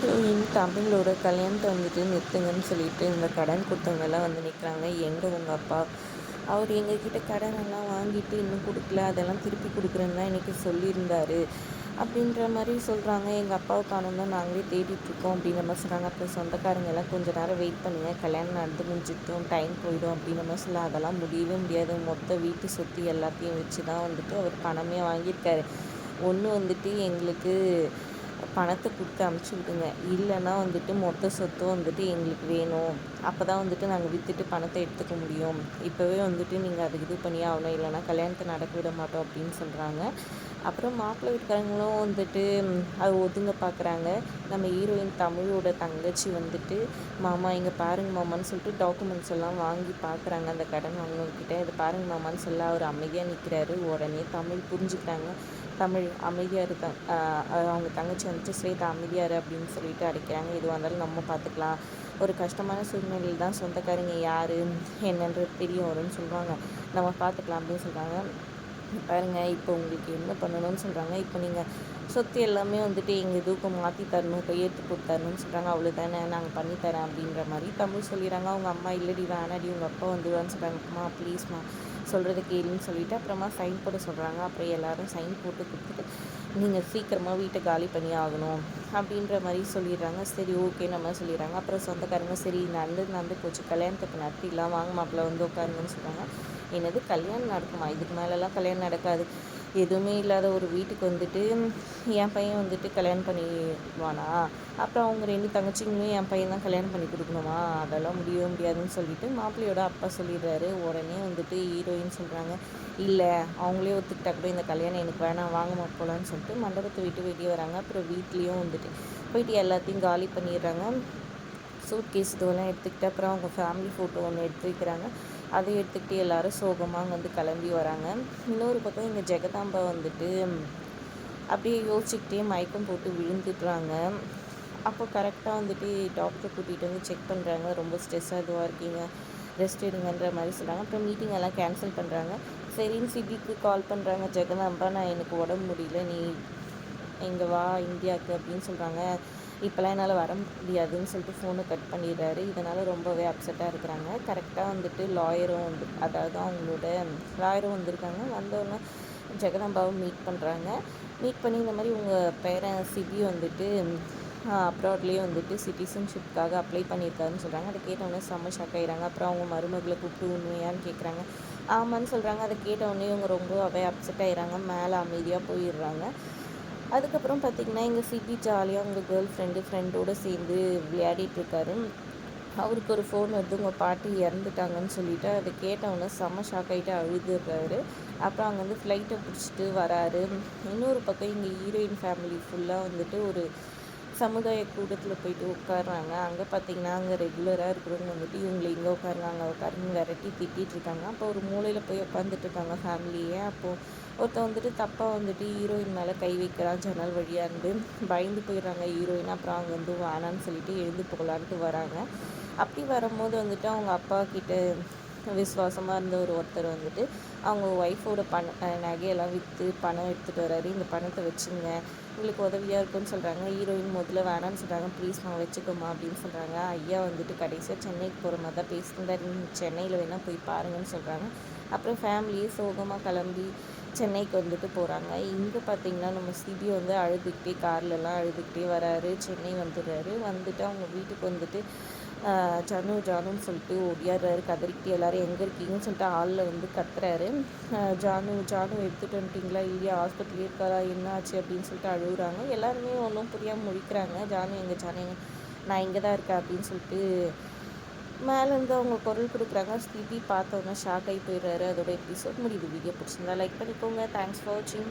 Heroine தமிழோட கல்யாணத்தை வந்துட்டு நிறுத்துங்கன்னு சொல்லிட்டு இந்த கடன் கொடுத்தவங்கெல்லாம் வந்து நிற்கிறாங்க எங்கே உங்கள் அப்பா? அவர் எங்ககிட்ட கடனெல்லாம் வாங்கிட்டு இன்னும் கொடுக்கல. அதெல்லாம் திருப்பி கொடுக்குறேன்னு தான் இன்றைக்கி சொல்லியிருந்தாரு. அப்படின்ற மாதிரி சொல்கிறாங்க எங்கள் அப்பாவை காணும் தான் நாங்களே தேடிட்டுருக்கோம் அப்படின்ற மாதிரி சொல்கிறாங்க அப்புறம் சொந்தக்காரங்க எல்லாம் கொஞ்சம் நேரம் வெயிட் பண்ணுங்கள் கல்யாணம் நடந்து முடிஞ்சிட்டோம் டைம் போயிடும் அப்படின்ற மாதிரி சொல்ல அதெல்லாம் முடியவே முடியாது. மொத்த வீட்டு சொத்து எல்லாத்தையும் வச்சு தான் வந்துட்டு அவர் பணமே வாங்கியிருக்காரு. ஒன்று வந்துட்டு எங்களுக்கு பணத்தை கொடுத்து அமுச்சு விடுங்க. இல்லைன்னா வந்துட்டு மொத்த சொத்தும் வந்துட்டு எங்களுக்கு வேணும். அப்போ தான் வந்துட்டு நாங்கள் விற்றுட்டு பணத்தை எடுத்துக்க முடியும். இப்போவே வந்துட்டு நீங்கள் அதுக்கு இது பண்ணி ஆகணும். இல்லைன்னா கல்யாணத்தை நடக்க விட மாட்டோம் அப்படின்னு சொல்கிறாங்க அப்புறம் மாப்பிள்ளை வீட்டுக்காரங்களும் வந்துட்டு அது ஒதுங்க பார்க்குறாங்க நம்ம ஹீரோயின் தமிழோட தங்கச்சி வந்துட்டு மாமா இங்கே பாருங்க மாமான்னு சொல்லிட்டு டாக்குமெண்ட்ஸ் எல்லாம் வாங்கி பார்க்குறாங்க அந்த கடன் வாங்கினவங்கக்கிட்ட இதை பாருங்க மாமான்னு சொல்ல அவர் அமைதியாக நிற்கிறாரு உடனே தமிழ் புரிஞ்சுக்கிறாங்க. தமிழ் அமைதியாக இருக்க அவங்க தங்கச்சி வந்துட்டு ஸ்வேதா அமைதியார் அப்படின்னு சொல்லிட்டு அடிக்கிறாங்க. எதுவாக இருந்தாலும் நம்ம பார்த்துக்கலாம் ஒரு கஷ்டமான சூழ்நிலையில் தான் சொந்தக்காரங்க யார் என்னன்றது தெரிய வரும்னு சொல்லுவாங்க நம்ம பார்த்துக்கலாம் அப்படின்னு சொல்கிறாங்க பாருங்கள் இப்போ உங்களுக்கு என்ன பண்ணணும்னு சொல்கிறாங்க இப்போ நீங்கள் சொத்து எல்லாமே வந்துட்டு எங்கள் இதுக்கு மாற்றி தரணும் கையெழுத்து போட்டு தரணும்னு சொல்கிறாங்க அவ்வளோ தானே நாங்கள் பண்ணித்தரேன் அப்படின்ற மாதிரி தமிழ் சொல்லிடுறாங்க. அவங்க அம்மா இல்லடி வேணாடி உங்கள் அப்பா வந்துடுவான்னு சொல்கிறாங்க அம்மா ப்ளீஸ்மா சொல்கிறது கேளுன்னு சொல்லிவிட்டு அப்புறமா சைன் போட சொல்கிறாங்க அப்புறம் எல்லோரும் சைன் போட்டு கொடுத்துட்டு நீங்கள் சீக்கிரமாக வீட்டை காலி பண்ணி ஆகணும் அப்படின்ற மாதிரி சொல்லிடுறாங்க. சரி ஓகே நம்ம சொல்லிடுறாங்க. அப்புறம் சொந்தக்காரங்க சரி நடந்து நடந்து போச்சு. கல்யாணத்துக்கு நடத்திடலாம். வாங்க மாப்பிள்ள வந்து உட்காருங்கன்னு சொல்கிறாங்க என்னது கல்யாணம் நடக்குமா? இதுக்கு மேலெல்லாம் கல்யாணம் நடக்காது. எதுவுமே இல்லாத ஒரு வீட்டுக்கு வந்துட்டு என் பையன் வந்துட்டு கல்யாணம் பண்ணிடுவானா? அப்புறம் அவங்க ரெண்டு தங்கச்சிங்களும் என் பையன் தான் கல்யாணம் பண்ணி கொடுக்கணுமா? அதெல்லாம் முடியவே முடியாதுன்னு சொல்லிட்டு மாப்பிள்ளையோட அப்பா சொல்லிடுறாரு. உடனே வந்துட்டு ஹீரோயின் சொல்கிறாங்க இல்லை அவங்களே ஒத்துக்கிட்டா கூட இந்த கல்யாணம் எனக்கு வேணாம் வாங்க போகலான்னு சொல்லிட்டு மண்டபத்தை விட்டு வெளியே வராங்க. அப்புறம் வீட்லேயும் வந்துட்டு போயிட்டு எல்லாத்தையும் காலி பண்ணிடுறாங்க. சூட் கேஸ் இதுவெல்லாம் எடுத்துக்கிட்டு அப்புறம் அவங்க ஃபேமிலி ஃபோட்டோ ஒன்று எடுத்து வைக்கிறாங்க. அதை எடுத்துக்கிட்டு எல்லோரும் சோகமாக அங்கே வந்து கிளம்பி வராங்க. இன்னொரு பக்கம் இங்கே ஜெகதாம்பா வந்துட்டு அப்படியே யோசிச்சுக்கிட்டே மயக்கம் போட்டு விழுந்துடுறாங்க. அப்போ கரெக்டாக வந்துட்டு டாக்டர் கூட்டிகிட்டு வந்து செக் பண்ணுறாங்க ரொம்ப ஸ்ட்ரெஸ்ஸாக இதுவாக இருக்கீங்க. ரெஸ்ட் எடுங்கன்ற மாதிரி சொல்கிறாங்க அப்புறம் மீட்டிங் எல்லாம் கேன்சல் பண்ணுறாங்க சரின்னு சிபிக்கு கால் பண்ணுறாங்க ஜெகதாம்பா நான் எனக்கு உடம்பு முடியல. நீ இங்கே வா இந்தியாவுக்கு அப்படின்னு சொல்கிறாங்க இப்போலாம் என்னால் வர முடியாதுன்னு சொல்லிட்டு ஃபோனை கட் பண்ணிடுறாரு. இதனால் ரொம்பவே அப்செட்டாக இருக்கிறாங்க. கரெக்டாக வந்துட்டு லாயரும் வந்து அதாவது அவங்களோட லாயரும் வந்திருக்காங்க. வந்தோடனே ஜெகதாம்பாவும் மீட் பண்ணுறாங்க மீட் பண்ணி இந்த மாதிரி உங்கள் பேரன் சிபி வந்துட்டு அப்ராட்லேயே வந்துட்டு சிட்டிசன்ஷிப்காக அப்ளை பண்ணியிருக்காருன்னு சொல்கிறாங்க அதை கேட்டவுடனே செம்ம ஷாக் ஆகிறாங்க அப்புறம் அவங்க மருமகளை கூப்பிட்டு உண்மையான்னு கேட்குறாங்க ஆமான்னு சொல்கிறாங்க அதை கேட்டவுடனே இவங்க ரொம்பவே அப்செட் ஆகிறாங்க மேலே அமைதியாக போயிடுறாங்க. அதுக்கப்புறம் பார்த்திங்கன்னா எங்கள் சிபி ஜாலியாக உங்கள் கேர்ள் ஃப்ரெண்டு ஃப்ரெண்டோடு சேர்ந்து விளையாடிட்டுருக்காரு அவருக்கு ஒரு ஃபோன் வந்து உங்கள் பாட்டி இறந்துட்டாங்கன்னு சொல்லிவிட்டு அதை கேட்டவொன்னே செம்ம ஷாக் ஆகிட்டு அழுதுடுறாரு அப்புறம் அங்கே வந்து ஃப்ளைட்டை பிடிச்சிட்டு வராரு. இன்னொரு பக்கம் இங்கே ஹீரோயின் ஃபேமிலி ஃபுல்லாக வந்துட்டு ஒரு சமுதாய கூட்டத்தில் போயிட்டு உட்காடுறாங்க அங்கே பார்த்தீங்கன்னா அங்கே ரெகுலராக இருக்கிறவங்க வந்துட்டு இவங்களை இங்கே உட்காருங்க அங்கே உட்காருங்க விரட்டி திட்டிகிட்டு இருக்காங்க. அப்போ ஒரு மூலையில் போய் உட்காந்துட்டு இருக்காங்க ஃபேமிலியே அப்போது ஒருத்தன் வந்துட்டு தப்பாக வந்துட்டு ஹீரோயின் மேலே கை வைக்கிறான் ஜன்னல் வழியாக இருந்து பயந்து போயிடுறாங்க ஹீரோயின் அப்புறம் அங்கே வந்து வேணான்னு சொல்லிட்டு எழுந்து போகலான்ட்டு வராங்க. அப்படி வரும்போது வந்துட்டு அவங்க அப்பா கிட்ட விசுவாசமாக இருந்த ஒரு ஒருத்தர் வந்துட்டு அவங்க ஒய்ஃபோட பண நகையெல்லாம் விற்று பணம் எடுத்துகிட்டு வராரு இந்த பணத்தை வச்சுங்க. உங்களுக்கு உதவியாக இருக்கும்னு சொல்கிறாங்க ஹீரோயின் முதல்ல வேணான்னு சொல்கிறாங்க ப்ளீஸ் நான் வச்சுக்கோமா அப்படின்னு சொல்கிறாங்க ஐயா வந்துட்டு கடைசியாக சென்னைக்கு போகிற மாதிரி தான் பேசியிருந்தாரு. சென்னையில் வேணால் போய் பாருங்கன்னு சொல்கிறாங்க அப்புறம் ஃபேமிலியே சோகமாக கிளம்பி சென்னைக்கு வந்துட்டு போகிறாங்க இங்கே பார்த்தீங்கன்னா நம்ம சிபி வந்து அழுதுகிட்டே கார்லலாம் அழுதுகிட்டே வராரு. சென்னை வந்துடுறாரு. வந்துட்டு அவங்க வீட்டுக்கு வந்துட்டு ஜனு ஜானுன்னு சொல்லிட்டு ஓடியாடுறாரு கதறிக்கிட்டு எல்லோரும் எங்கே இருக்கீங்கன்னு சொல்லிட்டு ஆளில் வந்து கத்துறாரு. ஜானு ஜானு எடுத்துகிட்டு வந்துட்டிங்களா? இல்லையா? ஹாஸ்பிட்டல் இருக்காரா? என்ன ஆச்சு அப்படின்னு சொல்லிட்டு அழுகுறாங்க. எல்லாருமே ஒன்றும் புரியாமல் முடிக்கிறாங்க ஜானு எங்கள் ஜானு? நான் இங்கே தான் இருக்கேன் அப்படின்னு சொல்லிட்டு மேலேருந்து அவங்க குரல் கொடுக்குறாங்க. ஸ்திதி பார்த்தோன்னே ஷாக் ஆகி போயிடுறாரு. அதோட எபிசோட் முடியுது. வீடியோ பிடிச்சிருந்தா லைக் பண்ணிக்கோங்க. தேங்க்ஸ் ஃபார் வாட்சிங்